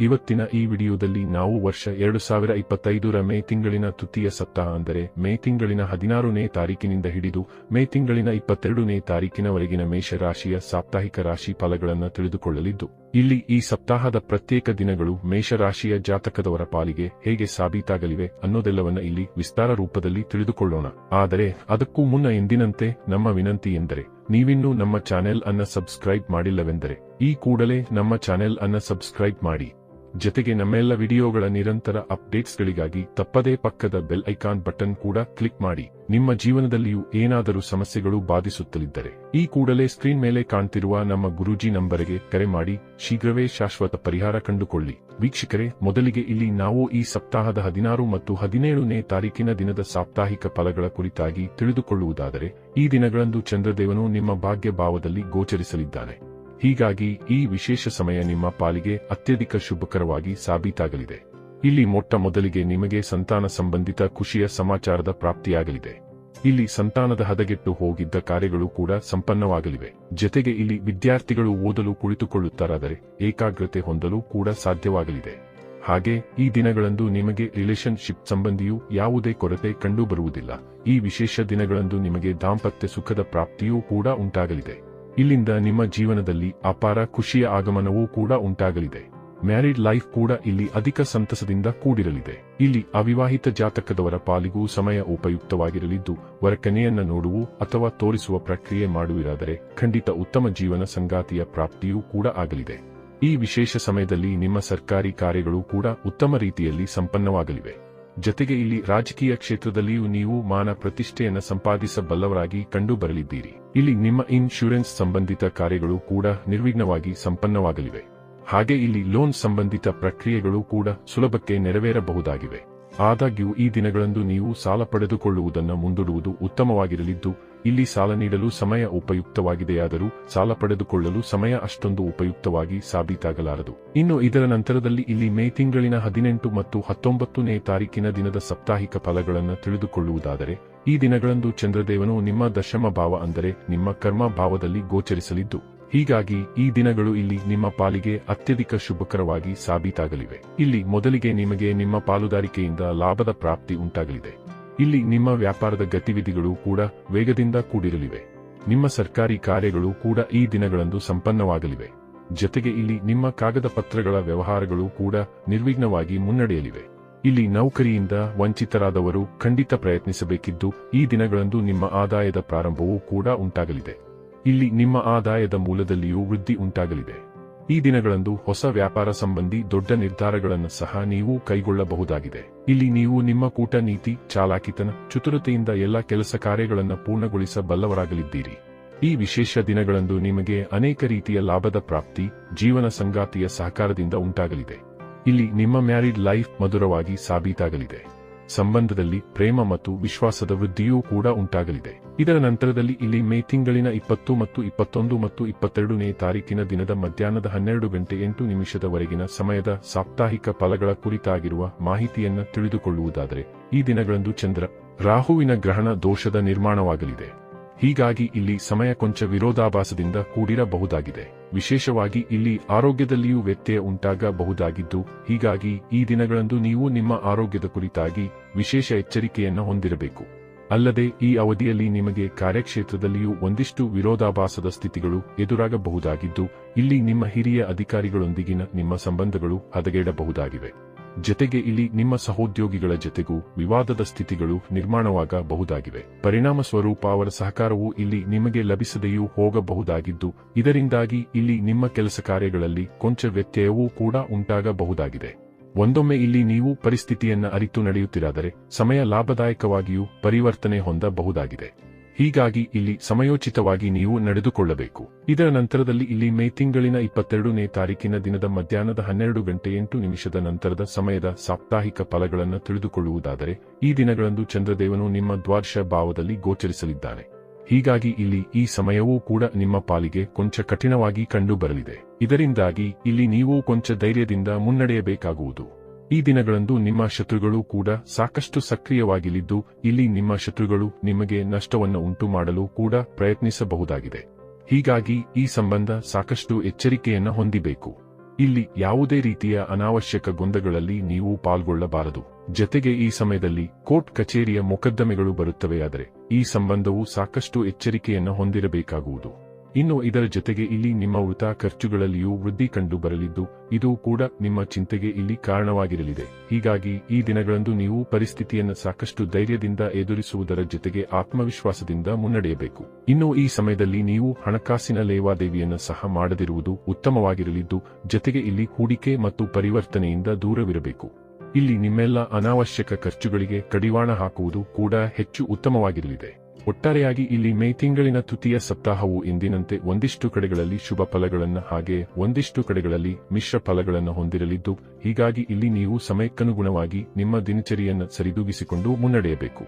ಇವತ್ತಿನ ಈ ವಿಡಿಯೋದಲ್ಲಿ ನಾವು ವರ್ಷ ಎರಡು ಸಾವಿರ ಇಪ್ಪತ್ತೈದರ ಮೇ ತಿಂಗಳಿನ ತೃತೀಯ ಸಪ್ತಾಹ ಅಂದರೆ ಮೇ ತಿಂಗಳಿನ ಹದಿನಾರನೇ ತಾರೀಕಿನಿಂದ ಹಿಡಿದು ಮೇ ತಿಂಗಳಿನ ಇಪ್ಪತ್ತೆರಡನೇ ತಾರೀಕಿನವರೆಗಿನ ಮೇಷರಾಶಿಯ ಸಾಪ್ತಾಹಿಕ ರಾಶಿ ಫಲಗಳನ್ನು ತಿಳಿದುಕೊಳ್ಳಲಿದ್ದು, ಇಲ್ಲಿ ಈ ಸಪ್ತಾಹದ ಪ್ರತ್ಯೇಕ ದಿನಗಳು ಮೇಷರಾಶಿಯ ಜಾತಕದವರ ಪಾಲಿಗೆ ಹೇಗೆ ಸಾಬೀತಾಗಲಿವೆ ಅನ್ನೋದೆಲ್ಲವನ್ನ ಇಲ್ಲಿ ವಿಸ್ತಾರ ರೂಪದಲ್ಲಿ ತಿಳಿದುಕೊಳ್ಳೋಣ. ಆದರೆ ಅದಕ್ಕೂ ಮುನ್ನ ಎಂದಿನಂತೆ ನಮ್ಮ ವಿನಂತಿ ಎಂದರೆ, ನೀವಿನ್ನೂ ನಮ್ಮ ಚಾನೆಲ್ ಅನ್ನ ಸಬ್ಸ್ಕ್ರೈಬ್ ಮಾಡಿಲ್ಲವೆಂದರೆ, ಈ ಕೂಡಲೇ ನಮ್ಮ ಚಾನೆಲ್ ಅನ್ನ ಸಬ್ಸ್ಕ್ರೈಬ್ ಮಾಡಿ. ಜೊತೆಗೆ ನಮ್ಮೆಲ್ಲ ವಿಡಿಯೋಗಳ ನಿರಂತರ ಅಪ್ಡೇಟ್ಸ್ಗಳಿಗಾಗಿ ತಪ್ಪದೇ ಪಕ್ಕದ ಬೆಲ್ ಐಕಾನ್ ಬಟನ್ ಕೂಡ ಕ್ಲಿಕ್ ಮಾಡಿ. ನಿಮ್ಮ ಜೀವನದಲ್ಲಿಯೂ ಏನಾದರೂ ಸಮಸ್ಯೆಗಳು ಬಾಧಿಸುತ್ತಲಿದ್ದರೆ ಈ ಕೂಡಲೇ ಸ್ಕ್ರೀನ್ ಮೇಲೆ ಕಾಣ್ತಿರುವ ನಮ್ಮ ಗುರೂಜಿ ನಂಬರಿಗೆ ಕರೆ ಮಾಡಿ. ಶೀಘ್ರವೇ ಶಾಶ್ವತ ಪರಿಹಾರ ಕಂಡುಕೊಳ್ಳಿ. ವೀಕ್ಷಕರೇ, ಮೊದಲಿಗೆ ಇಲ್ಲಿ ನಾವು ಈ ಸಪ್ತಾಹದ ಹದಿನಾರು ಮತ್ತು ಹದಿನೇಳನೇ ತಾರೀಕಿನ ದಿನದ ಸಾಪ್ತಾಹಿಕ ಫಲಗಳ ಕುರಿತಾಗಿ ತಿಳಿದುಕೊಳ್ಳುವುದಾದರೆ, ಈ ದಿನಗಳಂದು ಚಂದ್ರದೇವನು ನಿಮ್ಮ ಭಾಗ್ಯ ಭಾವದಲ್ಲಿ ಗೋಚರಿಸಲಿದ್ದಾನೆ. ಹೀಗಾಗಿ ಈ ವಿಶೇಷ ಸಮಯ ನಿಮ್ಮ ಪಾಲಿಗೆ ಅತ್ಯಧಿಕ ಶುಭಕರವಾಗಿ ಸಾಬೀತಾಗಲಿದೆ. ಇಲ್ಲಿ ಮೊಟ್ಟ ಮೊದಲಿಗೆ ನಿಮಗೆ ಸಂತಾನ ಸಂಬಂಧಿತ ಖುಷಿಯ ಸಮಾಚಾರದ ಪ್ರಾಪ್ತಿಯಾಗಲಿದೆ. ಇಲ್ಲಿ ಸಂತಾನದ ಹದಗೆಟ್ಟು ಹೋಗಿದ್ದ ಕಾರ್ಯಗಳು ಕೂಡ ಸಂಪನ್ನವಾಗಲಿವೆ. ಜೊತೆಗೆ ಇಲ್ಲಿ ವಿದ್ಯಾರ್ಥಿಗಳು ಓದಲು ಕುಳಿತುಕೊಳ್ಳುತ್ತಾರಾದರೆ ಏಕಾಗ್ರತೆ ಹೊಂದಲು ಕೂಡ ಸಾಧ್ಯವಾಗಲಿದೆ. ಹಾಗೆ ಈ ದಿನಗಳಂದು ನಿಮಗೆ ರಿಲೇಶನ್ಶಿಪ್ ಸಂಬಂಧಿಯೂ ಯಾವುದೇ ಕೊರತೆ ಕಂಡುಬರುವುದಿಲ್ಲ. ಈ ವಿಶೇಷ ದಿನಗಳಂದು ನಿಮಗೆ ದಾಂಪತ್ಯ ಸುಖದ ಪ್ರಾಪ್ತಿಯೂ ಕೂಡ ಉಂಟಾಗಲಿದೆ. ಇಲ್ಲಿಂದ ನಿಮ್ಮ ಜೀವನದಲ್ಲಿ ಅಪಾರ ಖುಷಿಯ ಆಗಮನವೂ ಕೂಡ ಉಂಟಾಗಲಿದೆ. ಮ್ಯಾರಿಡ್ ಲೈಫ್ ಕೂಡ ಇಲ್ಲಿ ಅಧಿಕ ಸಂತಸದಿಂದ ಕೂಡಿರಲಿದೆ. ಇಲ್ಲಿ ಅವಿವಾಹಿತ ಜಾತಕದವರ ಪಾಲಿಗೂ ಸಮಯ ಉಪಯುಕ್ತವಾಗಿರಲಿದ್ದು, ವರಕನೆಯನ್ನ ನೋಡುವು ಅಥವಾ ತೋರಿಸುವ ಪ್ರಕ್ರಿಯೆ ಮಾಡುವಿರಾದರೆ ಖಂಡಿತ ಉತ್ತಮ ಜೀವನ ಸಂಗಾತಿಯ ಪ್ರಾಪ್ತಿಯೂ ಕೂಡ ಆಗಲಿದೆ. ಈ ವಿಶೇಷ ಸಮಯದಲ್ಲಿ ನಿಮ್ಮ ಸರ್ಕಾರಿ ಕಾರ್ಯಗಳು ಕೂಡ ಉತ್ತಮ ರೀತಿಯಲ್ಲಿ ಸಂಪನ್ನವಾಗಲಿವೆ. ಜೊತೆಗೆ ಇಲ್ಲಿ ರಾಜಕೀಯ ಕ್ಷೇತ್ರದಲ್ಲಿಯೂ ನೀವು ಮಾನ ಪ್ರತಿಷ್ಠೆಯನ್ನು ಸಂಪಾದಿಸಬಲ್ಲವರಾಗಿ ಕಂಡುಬರಲಿದ್ದೀರಿ. ಇಲ್ಲಿ ನಿಮ್ಮ ಇನ್ಶೂರೆನ್ಸ್ ಸಂಬಂಧಿತ ಕಾರ್ಯಗಳು ಕೂಡ ನಿರ್ವಿಘ್ನವಾಗಿ ಸಂಪನ್ನವಾಗಲಿವೆ. ಹಾಗೆ ಇಲ್ಲಿ ಲೋನ್ ಸಂಬಂಧಿತ ಪ್ರಕ್ರಿಯೆಗಳು ಕೂಡ ಸುಲಭಕ್ಕೆ ನೆರವೇರಬಹುದಾಗಿವೆ. ಆದಾಗ್ಯೂ ಈ ದಿನಗಳಂದು ನೀವು ಸಾಲ ಪಡೆದುಕೊಳ್ಳುವುದನ್ನು ಮುಂದೂಡುವುದು ಉತ್ತಮವಾಗಿರಲಿದ್ದು, ಇಲ್ಲಿ ಸಾಲ ನೀಡಲು ಸಮಯ ಉಪಯುಕ್ತವಾಗಿದೆಯಾದರೂ ಸಾಲ ಪಡೆದುಕೊಳ್ಳಲು ಸಮಯ ಅಷ್ಟೊಂದು ಉಪಯುಕ್ತವಾಗಿ ಸಾಬೀತಾಗಲಾರದು. ಇನ್ನು ಇದರ ನಂತರದಲ್ಲಿ ಇಲ್ಲಿ ಮೇ ತಿಂಗಳಿನ ಹದಿನೆಂಟು ಮತ್ತು ಹತ್ತೊಂಬತ್ತನೇ ತಾರೀಕಿನ ದಿನದ ಸಾಪ್ತಾಹಿಕ ಫಲಗಳನ್ನು ತಿಳಿದುಕೊಳ್ಳುವುದಾದರೆ, ಈ ದಿನಗಳಂದು ಚಂದ್ರದೇವನು ನಿಮ್ಮ ದಶಮ ಭಾವ ಅಂದರೆ ನಿಮ್ಮ ಕರ್ಮ ಭಾವದಲ್ಲಿ ಗೋಚರಿಸಲಿದ್ದು ಹೀಗಾಗಿ ಈ ದಿನಗಳು ಇಲ್ಲಿ ನಿಮ್ಮ ಪಾಲಿಗೆ ಅತ್ಯಧಿಕ ಶುಭಕರವಾಗಿ ಸಾಬೀತಾಗಲಿವೆ. ಇಲ್ಲಿ ಮೊದಲಿಗೆ ನಿಮಗೆ ನಿಮ್ಮ ಪಾಲುದಾರಿಕೆಯಿಂದ ಲಾಭದ ಪ್ರಾಪ್ತಿ ಉಂಟಾಗಲಿದೆ. ಇಲ್ಲಿ ನಿಮ್ಮ ವ್ಯಾಪಾರದ ಗತಿವಿಧಿಗಳು ಕೂಡ ವೇಗದಿಂದ ಕೂಡಿರಲಿವೆ. ನಿಮ್ಮ ಸರ್ಕಾರಿ ಕಾರ್ಯಗಳು ಕೂಡ ಈ ದಿನಗಳಂದು ಸಂಪನ್ನವಾಗಲಿವೆ. ಜೊತೆಗೆ ಇಲ್ಲಿ ನಿಮ್ಮ ಕಾಗದ ಪತ್ರಗಳ ವ್ಯವಹಾರಗಳು ಕೂಡ ನಿರ್ವಿಘ್ನವಾಗಿ ಮುನ್ನಡೆಯಲಿವೆ. ಇಲ್ಲಿ ನೌಕರಿಯಿಂದ ವಂಚಿತರಾದವರು ಖಂಡಿತ ಪ್ರಯತ್ನಿಸಬೇಕಿದ್ದು ಈ ದಿನಗಳಂದು ನಿಮ್ಮ ಆದಾಯದ ಪ್ರಾರಂಭವೂ ಕೂಡ ಉಂಟಾಗಲಿದೆ. ಇಲ್ಲಿ ನಿಮ್ಮ ಆದಾಯದ ಮೂಲದಲ್ಲಿಯೂ ವೃದ್ಧಿ ಉಂಟಾಗಲಿದೆ. ಈ ದಿನಗಳಂದು ಹೊಸ ವ್ಯಾಪಾರ ಸಂಬಂಧಿ ದೊಡ್ಡ ನಿರ್ಧಾರಗಳನ್ನು ಸಹ ನೀವು ಕೈಗೊಳ್ಳಬಹುದಾಗಿದೆ. ಇಲ್ಲಿ ನೀವು ನಿಮ್ಮ ಕೂಟ ನೀತಿ, ಚಾಲಾಕಿತನ, ಚತುರತೆಯಿಂದ ಎಲ್ಲ ಕೆಲಸ ಕಾರ್ಯಗಳನ್ನು ಪೂರ್ಣಗೊಳಿಸಬಲ್ಲವರಾಗಲಿದ್ದೀರಿ. ಈ ವಿಶೇಷ ದಿನಗಳಂದು ನಿಮಗೆ ಅನೇಕ ರೀತಿಯ ಲಾಭದ ಪ್ರಾಪ್ತಿ, ಜೀವನ ಸಂಗಾತಿಯ ಸಹಕಾರದಿಂದ ಉಂಟಾಗಲಿದೆ. ಇಲ್ಲಿ ನಿಮ್ಮ ಮ್ಯಾರಿಡ್ ಲೈಫ್ ಮಧುರವಾಗಿ ಸಾಬೀತಾಗಲಿದೆ. ಸಂಬಂಧದಲ್ಲಿ ಪ್ರೇಮ ಮತ್ತು ವಿಶ್ವಾಸದ ವೃದ್ಧಿಯೂ ಕೂಡ ಉಂಟಾಗಲಿದೆ. ಇದರ ನಂತರದಲ್ಲಿ ಇಲ್ಲಿ ಮೇ ತಿಂಗಳಿನ ಇಪ್ಪತ್ತು ಮತ್ತು ಇಪ್ಪತ್ತೊಂದು ಮತ್ತು ಇಪ್ಪತ್ತೆರಡನೇ ತಾರೀಕಿನ ದಿನದ ಮಧ್ಯಾಹ್ನದ ಹನ್ನೆರಡು ಗಂಟೆ ಎಂಟು ನಿಮಿಷದವರೆಗಿನ ಸಮಯದ ಸಾಪ್ತಾಹಿಕ ಫಲಗಳ ಕುರಿತಾಗಿರುವ ಮಾಹಿತಿಯನ್ನು ತಿಳಿದುಕೊಳ್ಳುವುದಾದರೆ, ಈ ದಿನಗಳಂದು ಚಂದ್ರ ರಾಹುವಿನ ಗ್ರಹಣ ದೋಷದ ನಿರ್ಮಾಣವಾಗಲಿದೆ. ಹೀಗಾಗಿ ಇಲ್ಲಿ ಸಮಯ ಕೊಂಚ ವಿರೋಧಾಭಾಸದಿಂದ ಕೂಡಿರಬಹುದಾಗಿದೆ. ವಿಶೇಷವಾಗಿ ಇಲ್ಲಿ ಆರೋಗ್ಯದಲ್ಲಿಯೂ ವ್ಯತ್ಯಯ ಉಂಟಾಗಬಹುದಾಗಿದ್ದು, ಹೀಗಾಗಿ ಈ ದಿನಗಳಂದು ನೀವು ನಿಮ್ಮ ಆರೋಗ್ಯದ ಕುರಿತಾಗಿ ವಿಶೇಷ ಎಚ್ಚರಿಕೆಯನ್ನು ಹೊಂದಿರಬೇಕು. ಅಲ್ಲದೆ ಈ ಅವಧಿಯಲ್ಲಿ ನಿಮಗೆ ಕಾರ್ಯಕ್ಷೇತ್ರದಲ್ಲಿಯೂ ಒಂದಿಷ್ಟು ವಿರೋಧಾಭಾಸದ ಸ್ಥಿತಿಗಳು ಎದುರಾಗಬಹುದಾಗಿದ್ದು, ಇಲ್ಲಿ ನಿಮ್ಮ ಹಿರಿಯ ಅಧಿಕಾರಿಗಳೊಂದಿಗಿನ ನಿಮ್ಮ ಸಂಬಂಧಗಳು ಹದಗೆಡಬಹುದಾಗಿವೆ. ಜೊತೆಗೆ ಇಲ್ಲಿ ನಿಮ್ಮ ಸಹೋದ್ಯೋಗಿಗಳ ಜತೆಗೂ ವಿವಾದದ ಸ್ಥಿತಿಗಳು ನಿರ್ಮಾಣವಾಗಬಹುದಾಗಿವೆ. ಪರಿಣಾಮ ಸ್ವರೂಪ ಅವರ ಸಹಕಾರವು ಇಲ್ಲಿ ನಿಮಗೆ ಲಭಿಸದೆಯೂ ಹೋಗಬಹುದಾಗಿದ್ದು, ಇದರಿಂದಾಗಿ ಇಲ್ಲಿ ನಿಮ್ಮ ಕೆಲಸ ಕಾರ್ಯಗಳಲ್ಲಿ ಕೊಂಚ ವ್ಯತ್ಯಯವೂ ಕೂಡ ಉಂಟಾಗಬಹುದಾಗಿದೆ. ಒಂದೊಮ್ಮೆ ಇಲ್ಲಿ ನೀವು ಪರಿಸ್ಥಿತಿಯನ್ನ ಅರಿತು ನಡೆಯುತ್ತಿರಾದರೆ, ಸಮಯ ಲಾಭದಾಯಕವಾಗಿಯೂ ಪರಿವರ್ತನೆ ಹೊಂದಬಹುದಾಗಿದೆ. ಹೀಗಾಗಿ ಇಲ್ಲಿ ಸಮಯೋಚಿತವಾಗಿ ನೀವು ನಡೆದುಕೊಳ್ಳಬೇಕು. ಇದರ ನಂತರದಲ್ಲಿ ಇಲ್ಲಿ ಮೇ ತಿಂಗಳಿನ ಇಪ್ಪತ್ತೆರಡನೇ ತಾರೀಕಿನ ದಿನದ ಮಧ್ಯಾಹ್ನದ ಹನ್ನೆರಡು ಗಂಟೆ ಎಂಟು ನಿಮಿಷದ ನಂತರದ ಸಮಯದ ಸಾಪ್ತಾಹಿಕ ಫಲಗಳನ್ನು ತಿಳಿದುಕೊಳ್ಳುವುದಾದರೆ, ಈ ದಿನಗಳಂದು ಚಂದ್ರದೇವನು ನಿಮ್ಮ ದ್ವಾರ್ಷ ಭಾವದಲ್ಲಿ ಗೋಚರಿಸಲಿದ್ದಾನೆ. ಹೀಗಾಗಿ ಇಲ್ಲಿ ಈ ಸಮಯವೂ ಕೂಡ ನಿಮ್ಮ ಪಾಲಿಗೆ ಕೊಂಚ ಕಠಿಣವಾಗಿ ಕಂಡುಬರಲಿದೆ. ಇದರಿಂದಾಗಿ ಇಲ್ಲಿ ನೀವು ಕೊಂಚ ಧೈರ್ಯದಿಂದ ಮುನ್ನಡೆಯಬೇಕಾಗುವುದು. ಈ ದಿನಗಳಂದು ನಿಮ್ಮ ಶತ್ರುಗಳು ಕೂಡ ಸಾಕಷ್ಟು ಸಕ್ರಿಯವಾಗಿಲಿದ್ದು, ಇಲ್ಲಿ ನಿಮ್ಮ ಶತ್ರುಗಳು ನಿಮಗೆ ನಷ್ಟವನ್ನು ಉಂಟು ಮಾಡಲು ಕೂಡ ಪ್ರಯತ್ನಿಸಬಹುದಾಗಿದೆ. ಹೀಗಾಗಿ ಈ ಸಂಬಂಧ ಸಾಕಷ್ಟು ಎಚ್ಚರಿಕೆಯನ್ನು ಹೊಂದಿಬೇಕು. ಇಲ್ಲಿ ಯಾವುದೇ ರೀತಿಯ ಅನಾವಶ್ಯಕ ಗೊಂದಗಳಲ್ಲಿ ನೀವು ಪಾಲ್ಗೊಳ್ಳಬಾರದು. ಜತೆಗೆ ಈ ಸಮಯದಲ್ಲಿ ಕೋರ್ಟ್ ಕಚೇರಿಯ ಮೊಕದ್ದಮೆಗಳು ಬರುತ್ತವೆಯಾದರೆ ಈ ಸಂಬಂಧವು ಸಾಕಷ್ಟು ಎಚ್ಚರಿಕೆಯನ್ನು ಹೊಂದಿರಬೇಕಾಗುವುದು. ಇನ್ನು ಇದರ ಜೊತೆಗೆ ಇಲ್ಲಿ ನಿಮ್ಮ ಉಳಿತಾಯ ಖರ್ಚುಗಳಲ್ಲಿಯೂ ವೃದ್ಧಿ ಕಂಡು ಬರಲಿದ್ದು ಇದು ಕೂಡ ನಿಮ್ಮ ಚಿಂತೆಗೆ ಇಲ್ಲಿ ಕಾರಣವಾಗಿರಲಿದೆ. ಹೀಗಾಗಿ ಈ ದಿನಗಳಂದು ನೀವು ಪರಿಸ್ಥಿತಿಯನ್ನು ಸಾಕಷ್ಟು ಧೈರ್ಯದಿಂದ ಎದುರಿಸುವುದರ ಜೊತೆಗೆ ಆತ್ಮವಿಶ್ವಾಸದಿಂದ ಮುನ್ನಡೆಯಬೇಕು. ಇನ್ನು ಈ ಸಮಯದಲ್ಲಿ ನೀವು ಹಣಕಾಸಿನ ಲೇವಾದೇವಿಯನ್ನು ಸಹ ಮಾಡದಿರುವುದು ಉತ್ತಮವಾಗಿರಲಿದ್ದು, ಜೊತೆಗೆ ಇಲ್ಲಿ ಹೂಡಿಕೆ ಮತ್ತು ಪರಿವರ್ತನೆಯಿಂದ ದೂರವಿರಬೇಕು. ಇಲ್ಲಿ ನಿಮ್ಮೆಲ್ಲ ಅನಾವಶ್ಯಕ ಖರ್ಚುಗಳಿಗೆ ಕಡಿವಾಣ ಹಾಕುವುದು ಕೂಡ ಹೆಚ್ಚು ಉತ್ತಮವಾಗಿರಲಿದೆ. ಒಟ್ಟಾರೆಯಾಗಿ ಇಲ್ಲಿ ಮೇ ತಿಂಗಳಿನ ತೃತೀಯ ಸಪ್ತಾಹವು ಎಂದಿನಂತೆ ಒಂದಿಷ್ಟು ಕಡೆಗಳಲ್ಲಿ ಶುಭ ಫಲಗಳನ್ನು ಹಾಗೆ ಒಂದಿಷ್ಟು ಕಡೆಗಳಲ್ಲಿ ಮಿಶ್ರ ಫಲಗಳನ್ನು ಹೊಂದಿರಲಿದ್ದು, ಹೀಗಾಗಿ ಇಲ್ಲಿ ನೀವು ಸಮಯಕ್ಕನುಗುಣವಾಗಿ ನಿಮ್ಮ ದಿನಚರಿಯನ್ನು ಸರಿದೂಗಿಸಿಕೊಂಡು ಮುನ್ನಡೆಯಬೇಕು.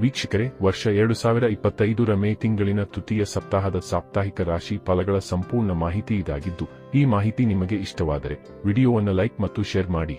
ವೀಕ್ಷಕರೇ, ವರ್ಷ ಎರಡು ಸಾವಿರ ಇಪ್ಪತ್ತೈದರ ಮೇ ತಿಂಗಳಿನ ತೃತೀಯ ಸಪ್ತಾಹದ ಸಾಪ್ತಾಹಿಕ ರಾಶಿ ಫಲಗಳ ಸಂಪೂರ್ಣ ಮಾಹಿತಿ ಇದಾಗಿದ್ದು, ಈ ಮಾಹಿತಿ ನಿಮಗೆ ಇಷ್ಟವಾದರೆ, ವಿಡಿಯೋವನ್ನು ಲೈಕ್ ಮತ್ತು ಶೇರ್ ಮಾಡಿ.